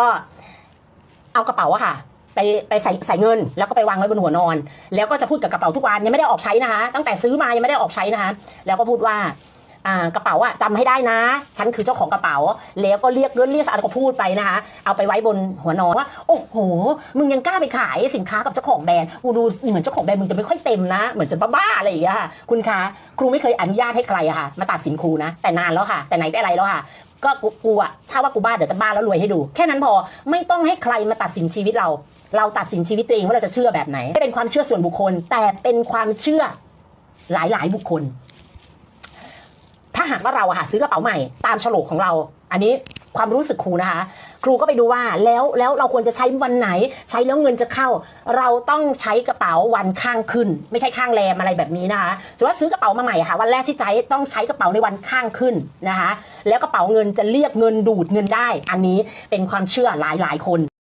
ก็เอากระเป๋าอะค่ะ ไปไปใส่ใส่เงิน แล้วก็ไปวางไว้บนหัวนอน แล้วก็จะพูดกับกระเป๋าทุกวันยังไม่ได้ออกใช้นะคะ ตั้งแต่ซื้อมายังไม่ได้ออกใช้นะคะ แล้วก็พูดว่าอ่ากระเป๋าอะจำให้ได้นะ ฉันคือเจ้าของกระเป๋า แล้วก็เรียกเรื่องเรียกสะอาดก็พูดไปนะคะ เอาไปไว้บนหัวนอนว่า โอ้โห มึงยังกล้าไปขายสินค้ากับเจ้าของแบรนด์กูดูเหมือนเจ้าของแบรนด์มึงจะไม่ค่อยเต็มนะ เหมือนจะบ้าๆอะไรอย่างเงี้ยค่ะ คุณคะ ครูไม่เคยอนุญาตให้ใครอะค่ะ มาตัดสินครูนะ แต่นานแล้วค่ะ แต่ไหนแต่ไรแล้วค่ะ ก็กูกูอะถ้าว่ากูบ้าเดี๋ยวจะบ้าแล้วรวยให้ดู แค่นั้นพอไม่ต้องให้ใครมาตัดสินชีวิตเรา เราตัดสินชีวิตตัวเองว่าเราจะเชื่อแบบไหนไม่เป็นความเชื่อส่วนบุคคล แต่เป็นความเชื่อหลายๆบุคคล ถ้าหากว่าเราอะค่ะซื้อกระเป๋าใหม่ ตามฉลกของเรา อันนี้ ความรู้สึกครูนะคะ ครูก็ไปดูว่าแล้วแล้วเราควรจะใช้วันไหน ใช้แล้วเงินจะเข้า เราต้องใช้กระเป๋าวันข้างขึ้น ไม่ใช่ข้างแรมอะไรแบบนี้นะคะสมมติว่าซื้อกระเป๋ามาใหม่ค่ะ วันแรกที่ใช้ต้องใช้กระเป๋าในวันข้างขึ้นนะคะ แล้วกระเป๋าเงินจะเรียกเงินดูดเงินได้ อันนี้เป็นความเชื่อหลายๆคน